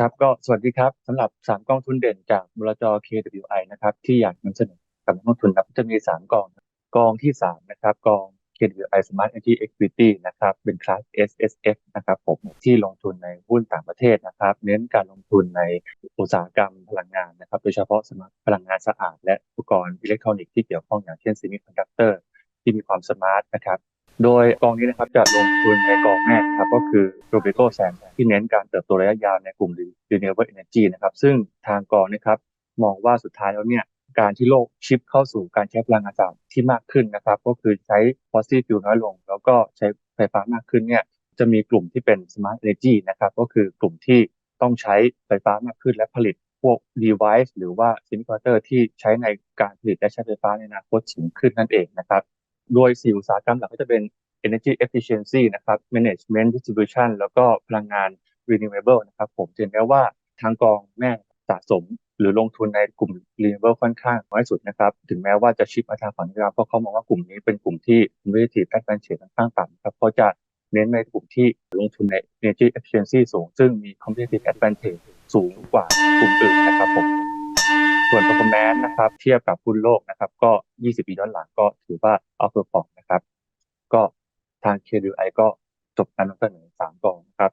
ครับก็สวัสดีครับสำหรับ 3 กองทุนเด่นจากบลจ KWI นะครับที่อยากนำเสนอกับนักลงทุนครับจะมี 3 กอง กองที่ 3 นะครับ กอง KWI Smart Energy Equity นะครับเป็นคลาส SSF นะครับผมที่ลงทุนในหุ้นต่างประเทศนะครับ เน้นการลงทุนในอุตสาหกรรมพลังงานนะครับ โดยเฉพาะสมาร์ทพลังงานสะอาด และอุปกรณ์อิเล็กทรอนิกส์ที่เกี่ยวข้องอย่างเช่น Semiconductor ที่มีความสมาร์ทนะครับ โดยกองนี้นะครับจะลงทุนในกองแม่ ก็คือ Robeco s a n ที่เน้นการเติบโตระยะยาวในกลุ่ม Renewable Energy นะครับซึ่งทางกองนะครับมองว่าสุดท้ายแล้วเนี่ยการที่โลกชิปเข้าสู่การใช้พลังงานสะอาดที่มากขึ้นนะครับ ก็คือใช้ fossil fuel น้อยลง แล้วก็ใช้ไฟฟ้ามากขึ้นเนี่ยจะมีกลุ่มที่เป็น smart energy นะครับก็คือกลุ่มที่ต้องใช้ไฟฟ้ามากขึ้นและผลิตพวก device หรือว่า semiconductor ที่ใช้ในการผลิตและใช้ไฟฟ้าในอนาคตสูงขึ้นนั่นเองนะครับ โดยสี่อุตสาหกรรมหลักก็จะเป็น energy efficiency นะครับ management distribution แล้วก็พลังงาน renewable นะครับ ผมเห็นได้ว่าทางกองแม่สะสม หรือลงทุนในกลุ่ม renewable ค่อนข้างน้อยสุดนะครับ ถึงแม้ว่าจะชิปมาทางฝั่งนี้ครับเพราะเขามองว่ากลุ่มนี้เป็นกลุ่มที่ competitive advantage ค่อนข้างต่ำครับเพราะจะเน้นในกลุ่มที่ลงทุนใน energy efficiency สูง ซึ่งมี competitive advantage สูงกว่ากลุ่มอื่นนะครับผมส่วน performance นะครับ เทียบกับหุ้นโลกนะครับ ก็ 20 ปีย้อนหลังก็ถือว่า outperform นะครับ ทาง KDI ก็จบการนำเสนอ3กองนะครับ